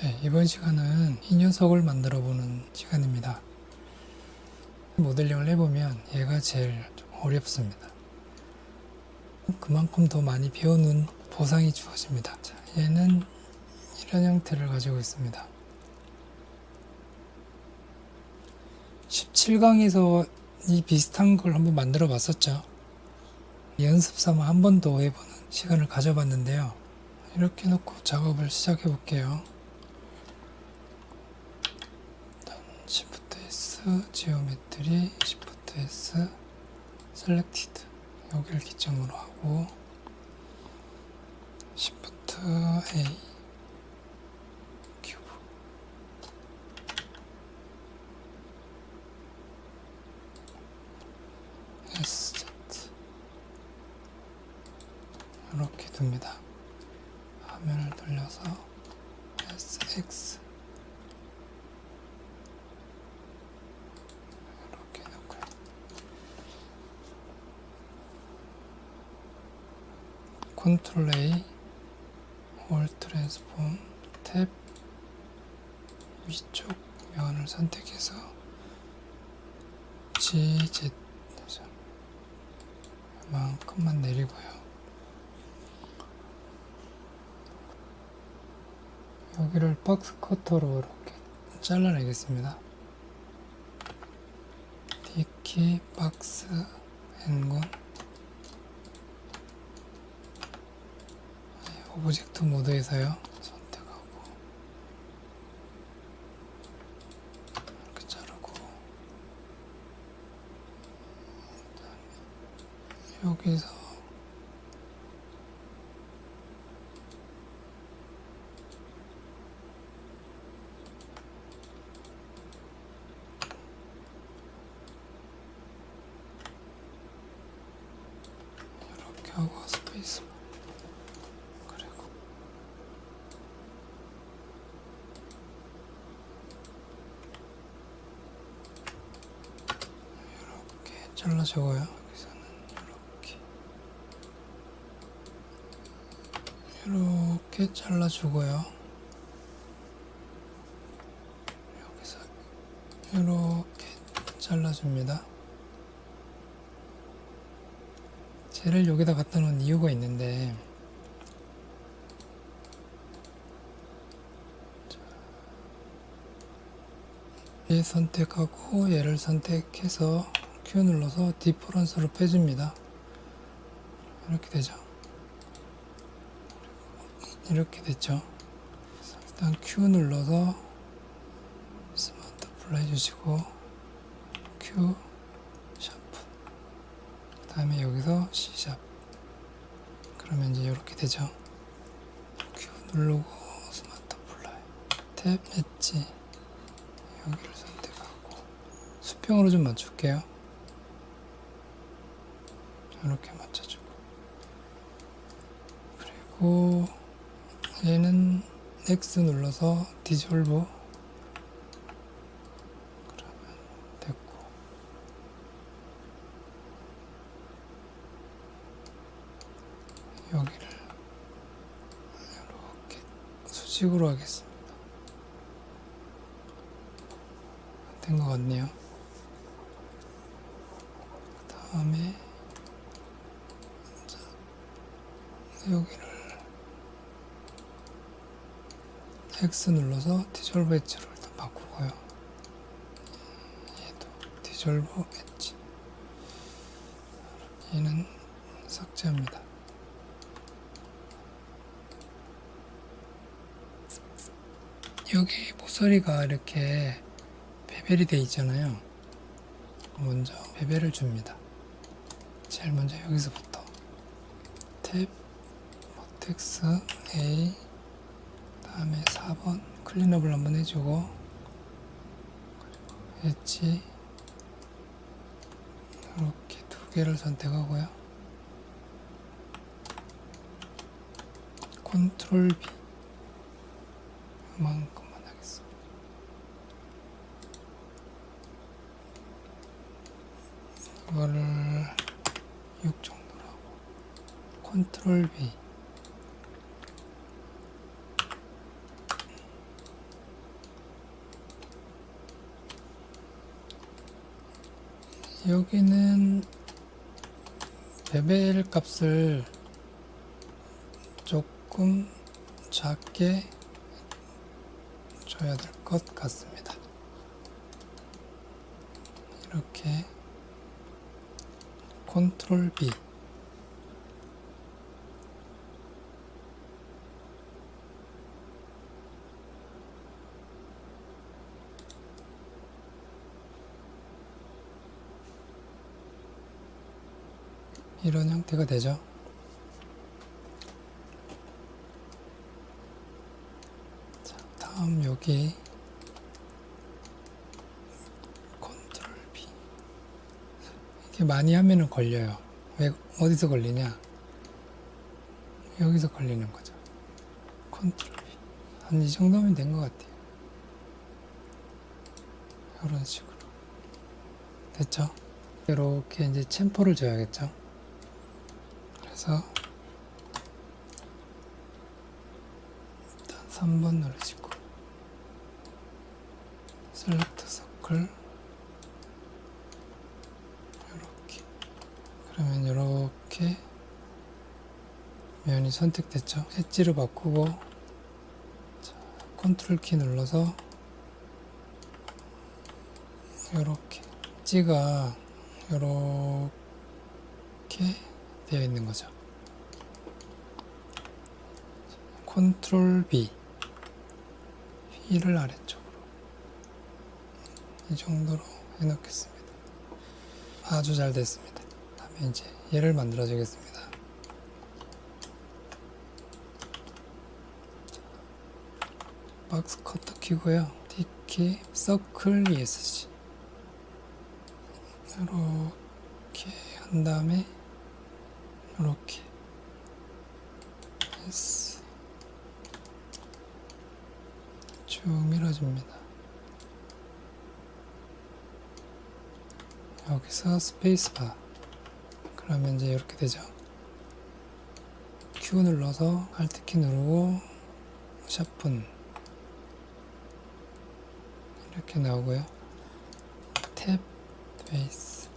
네, 이번 시간은 이 녀석을 만들어 보는 시간입니다. 모델링을 해보면 얘가 제일 좀 어렵습니다. 그만큼 더 많이 배우는 보상이 주어집니다. 자, 얘는 이런 형태를 가지고 있습니다. 17강에서 이 비슷한 걸 한번 만들어 봤었죠. 연습 삼아 한 번 더 해보는 시간을 가져봤는데요. 이렇게 놓고 작업을 시작해 볼게요. Shift S, 지오메트리, Shift S, 셀렉티드 여기를 기점으로 하고 Shift A, 큐브. SZ 이렇게 둡니다. 화면을 돌려서 SX 이렇게 놓고요. 컨트롤 A, 올 트랜스폼 탭 위쪽 면을 선택해서 GZ 이만큼만 내리고요. 여기를 박스 커터로 이렇게 잘라내겠습니다. D키 박스 N군 네, 오브젝트 모드에서요. 선택하고 이렇게 자르고 여기서 이렇게 하고 스페이스 그리고 잘라주고요. 여기서는 이렇게 이렇게 잘라주고요. 여기서 이렇게 잘라줍니다. 쟤를 여기다 갖다 놓은 이유가 있는데 얘 선택하고 얘를 선택해서 Q 눌러서 디퍼런스로 빼줍니다. 이렇게 되죠? 이렇게 됐죠? 일단 Q 눌러서 스마트 플레이 해주시고 Q 샤프 그 다음에 여기서 C샵 그러면 이제 이렇게 되죠? Q 누르고 스마트 플라이 탭 엣지. 여기를 선택하고 수평으로 좀 맞출게요 이렇게 맞춰주고 그리고 얘는 X 눌러서 디졸브 그러면 됐고 여기를 이렇게 수직으로 하겠습니다. 된 것 같네요. 그 다음에 자, 여기를 X 눌러서 디졸브 엣지로 일단 바꾸고요. 얘도 디졸브 엣지. 얘는 삭제합니다. 여기 모서리가 이렇게 베벨이 돼 있잖아요. 먼저 베벨을 줍니다. 제일 먼저 여기서부터 탭, 버텍스, A, 다음에 4번 클린업을 한번 해주고 엣지 이렇게 두 개를 선택하고요. 컨트롤 B 이만큼만 하겠습니다. 이거를 6 정도로 하고 컨트롤 B 여기는 베벨 값을 조금 작게 줘야 될 것 같습니다. 이렇게 컨트롤 B 이런 형태가 되죠. 자, 다음 여기 컨트롤 B 이게 많이 하면은 걸려요. 왜 어디서 걸리냐? 여기서 걸리는 거죠. 컨트롤 B 한 이 정도면 된 것 같아요. 이런 식으로 됐죠? 이렇게 이제 챔퍼를 줘야겠죠? 그래서 일단 3번 누르시고 셀렉트 서클 이렇게. 그러면 이렇게 면이 선택됐죠? 엣지를 바꾸고 자, 컨트롤 키 눌러서 이렇게. 엣지가 이렇게 되어 있는 거죠. 컨트롤 B B를 아래쪽으로 이 정도로 해놓겠습니다. 아주 잘 됐습니다. 다음에 이제 얘를 만들어 주겠습니다. 박스 커터 키고요. D키 서클 ESC 이렇게 한 다음에 이렇게 쭉 밀어줍니다. 여기서 스페이스바 그러면 이제 이렇게 되죠. Q 눌러서 Alt키 누르고 샤픈 이렇게 나오고요. 탭 베이스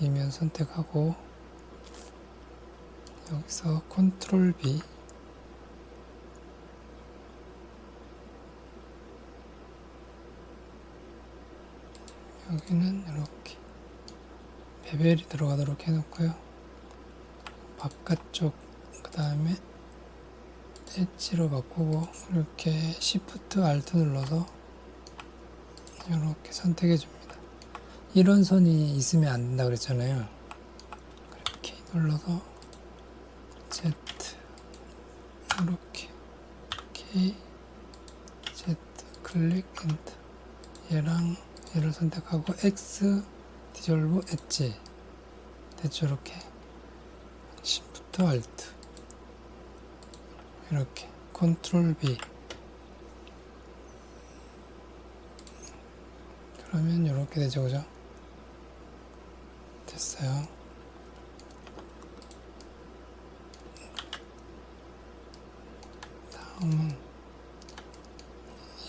이면 선택하고 여기서 컨트롤 B. 여기는 이렇게 베벨이 들어가도록 해놓고요. 바깥쪽 그 다음에 엣지로 바꾸고 이렇게 Shift Alt 눌러서 이렇게 선택해 줍니다. 이런 선이 있으면 안 된다 그랬잖아요. 이렇게 눌러서 Z. 이렇게. K Z 클릭 엔터. 얘랑 얘를 선택하고 X 디졸브 엣지 됐죠 이렇게. Shift Alt. 이렇게. 컨트롤 B 그러면 이렇게 되죠 그죠? 됐어요 다음은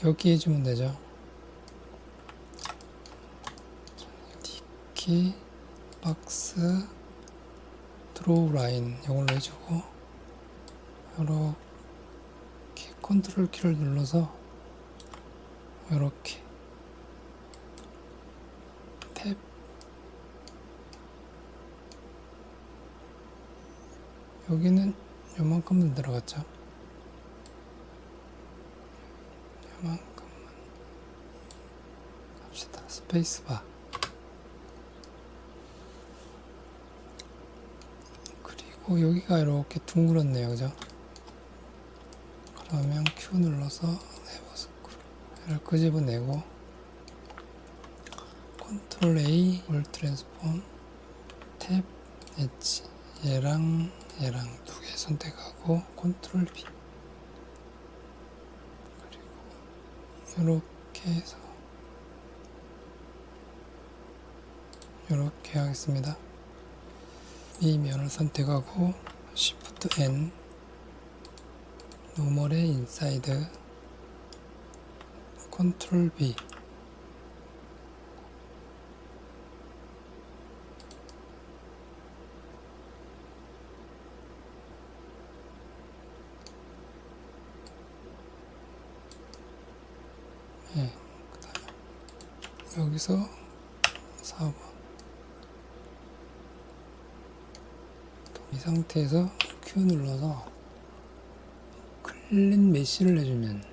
여기 해주면 되죠. 디키 박스 드로우 라인 이걸로 해주고 이렇게 컨트롤 키를 눌러서 이렇게 탭. 여기는 요만큼만 들어갔죠 요만큼만 갑시다. 스페이스바. 그리고 여기가 이렇게 둥그렇네요. 그죠? 그러면 Q 눌러서 네버 스크롤. 얘를 끄집어내고 컨트롤 A 올 트랜스폼 탭 엣지 얘랑 얘랑 두 개 선택하고 컨트롤 B. 그리고 이렇게 해서 이렇게 하겠습니다. 이 면을 선택하고 Shift N 노멀의 인사이드 컨트롤 B 예, 여기서 4번 이 상태에서 Q 눌러서 클린 메시를 해주면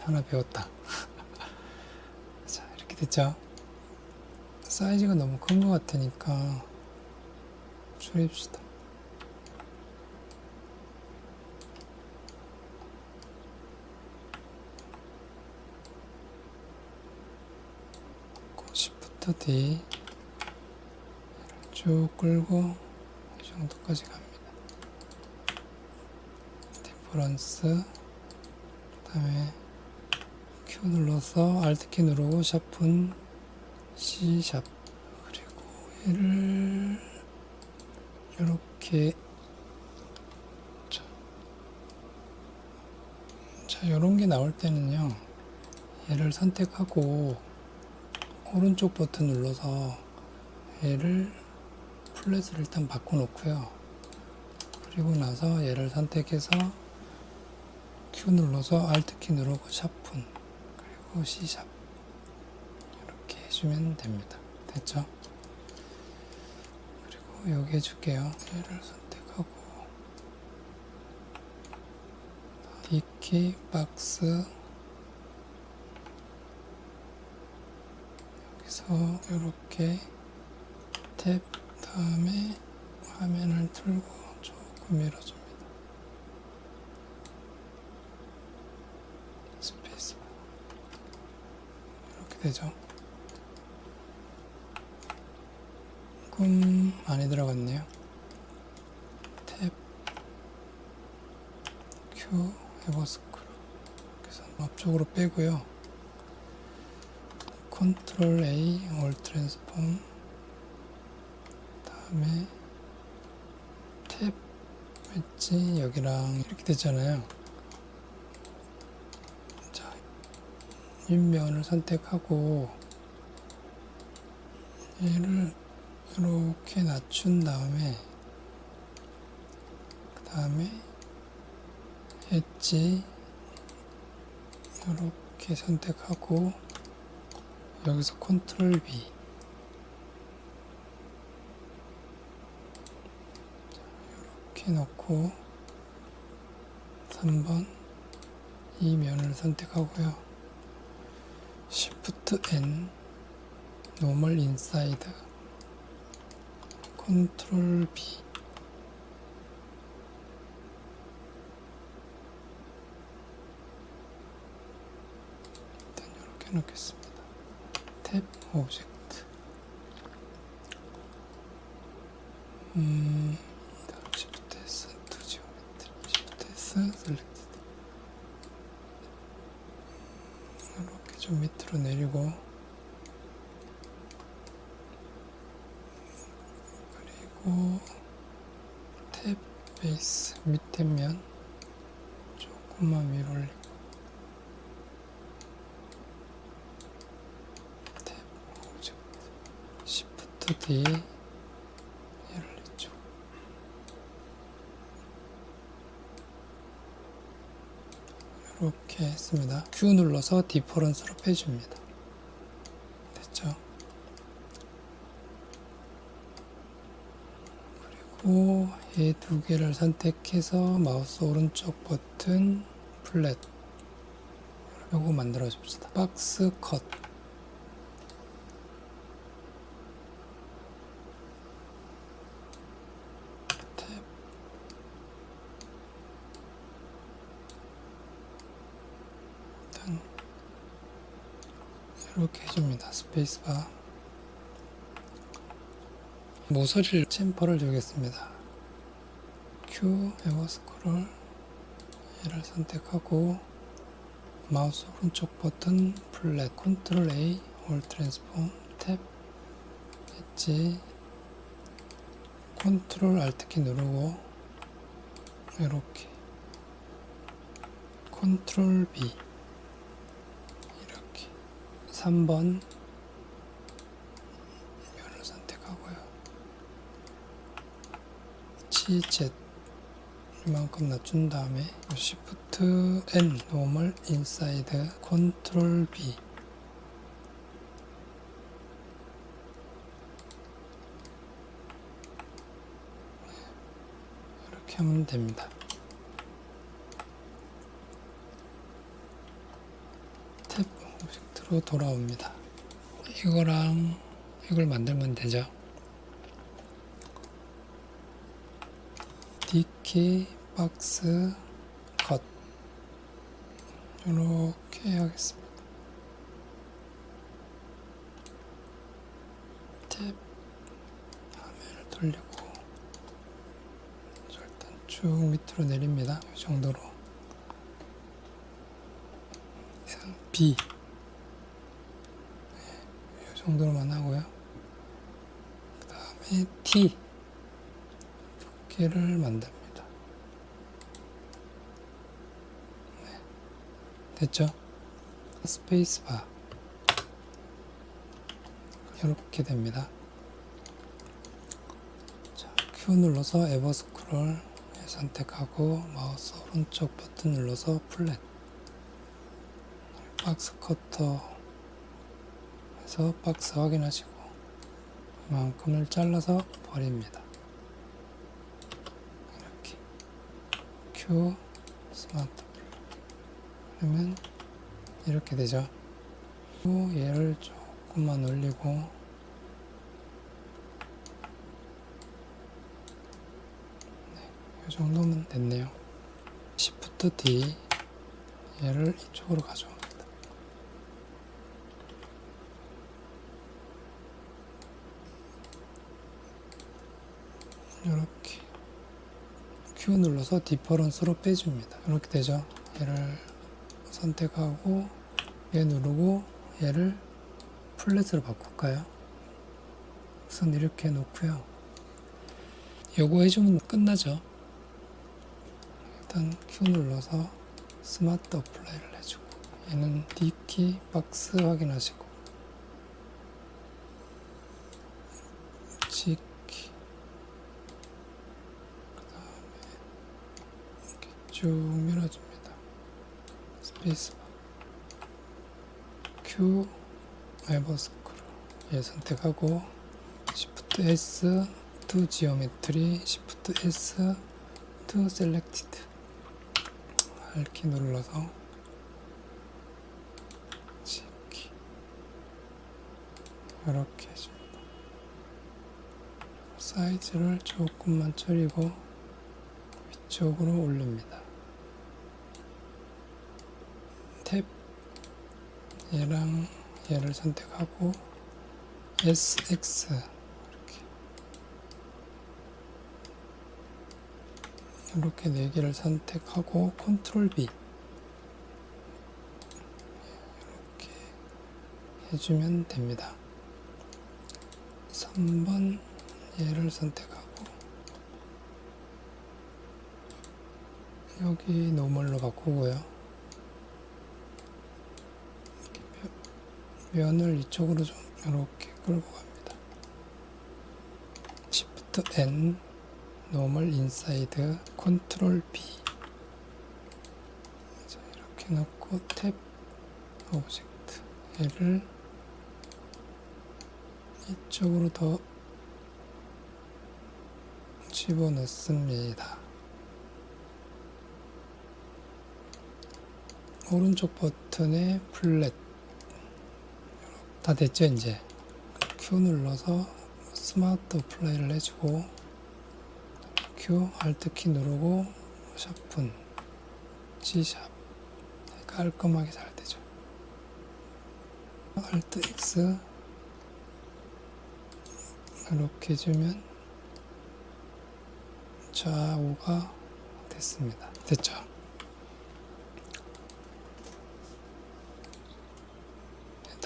하나 배웠다. 자 이렇게 됐죠? 사이즈가 너무 큰 것 같으니까 줄입시다. Shift D. 쭉 끌고 이 정도까지 갑니다. 디퍼런스 그 다음에 Q 눌러서 Alt 키 누르고 샤픈 C 샵 그리고 얘를 이렇게 자, 자 요런 게 나올 때는요 얘를 선택하고 오른쪽 버튼 눌러서 얘를 플랫을 일단 바꿔 놓고요. 그리고 나서 얘를 선택해서 Q 눌러서 Alt 키 누르고 샤픈 그리고 C 샵 이렇게 해주면 됩니다. 됐죠? 그리고 여기 해줄게요. 얘를 선택하고 D 키 박스 여기서 이렇게 탭 다음에 화면을 틀고 조금 밀어줍니다. 스페이스 이렇게 되죠. 조금 많이 들어갔네요. 탭 Q 에버스크롤 그래서 앞쪽으로 빼고요. 컨트롤 A 올 트랜스폼 다음에 탭 엣지 여기랑 이렇게 됐잖아요. 자 윗면을 선택하고 얘를 이렇게 낮춘 다음에 그 다음에 엣지 이렇게 선택하고 여기서 컨트롤 B 이렇게 넣고 3번 이 면을 선택하고요. Shift N 노멀 인사이드 컨트롤 B. 일단 이렇게 놓겠습니다. 탭 오브젝트 음 Shift S to geometry 셀렉트 이렇게 좀 밑으로 내리고. 그리고 탭 베이스 밑에 면 조금만 위로 올리고. 탭 오브젝트 Shift D 이쪽 이렇게 했습니다. Q 눌러서 디퍼런스로 빼줍니다. 됐죠? 그리고 얘 두 개를 선택해서 마우스 오른쪽 버튼 플랫 요거 만들어 줍시다. 박스 컷 탭 일단 이렇게 해줍니다. 스페이스바 모서리를 챔퍼를 주겠습니다. Q 에버 스크롤 얘를 선택하고 마우스 오른쪽 버튼 플랫 컨트롤 A 올 트랜스폼 탭 엣지 컨트롤 알트 키 누르고 이렇게 컨트롤 B 3번 면을 선택하고요. CZ 이만큼 낮춘 다음에 Shift N 노멀 인사이드 Ctrl B 이렇게 하면 됩니다. 오브젝트로 돌아옵니다. 이거랑 이걸 만들면 되죠. 디키 박스 컷 이렇게 하겠습니다. 탭 화면을 돌리고 자, 일단 쭉 밑으로 내립니다. 이 정도로 B 정도로만 하고요. 그 다음에 T 두 개를 만듭니다. 네, 됐죠? 스페이스 바 이렇게 됩니다. 자, Q 눌러서 에버 스크롤 선택하고 마우스 오른쪽 버튼 눌러서 플랫 박스 커터 해서 박스 확인하시고 이만큼을 잘라서 버립니다. 이렇게 Q 스마트 그러면 이렇게 되죠. 그리고 얘를 조금만 올리고 이 정도면 됐네요. Shift D 얘를 이쪽으로 가져옵니다. 이렇게 Q 눌러서 디퍼런스로 빼줍니다. 이렇게 되죠. 얘를 선택하고 얘 누르고 얘를 플랫으로 바꿀까요? 우선 이렇게 놓고요. 요거 해주면 끝나죠. 일단 Q 눌러서 스마트 어플라이를 해주고 얘는 D키 박스 확인하시고 G키 그 다음에 이렇게 쭉 밀어줍니다. 스페이스바 Q 에버 스크롤 얘 선택하고 Shift S to Geometry Shift S to Selected R키 눌러서 G키 이렇게 해줍니다. 사이즈를 조금만 줄이고 위쪽으로 올립니다. 탭 얘랑 얘를 선택하고 SX 이렇게 이렇게 네 개를 선택하고 컨트롤 B 이렇게 해주면 됩니다. 3번 얘를 선택하고 여기 노멀로 바꾸고요. 면을 이쪽으로 좀 이렇게 끌고 갑니다. Shift N 노멀 인사이드 컨트롤 B 자, 이렇게 놓고 탭 오브젝트 얘를 이쪽으로 더 집어넣습니다. 오른쪽 버튼에 플랫 다 됐죠 이제. Q 눌러서 스마트 어플라이를 해주고 Q Alt 키 누르고 샤픈 G샵. 깔끔하게 잘 되죠. Alt X 이렇게 해주면 좌우가 됐습니다. 됐죠?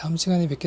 다음 시간에 뵙겠습니다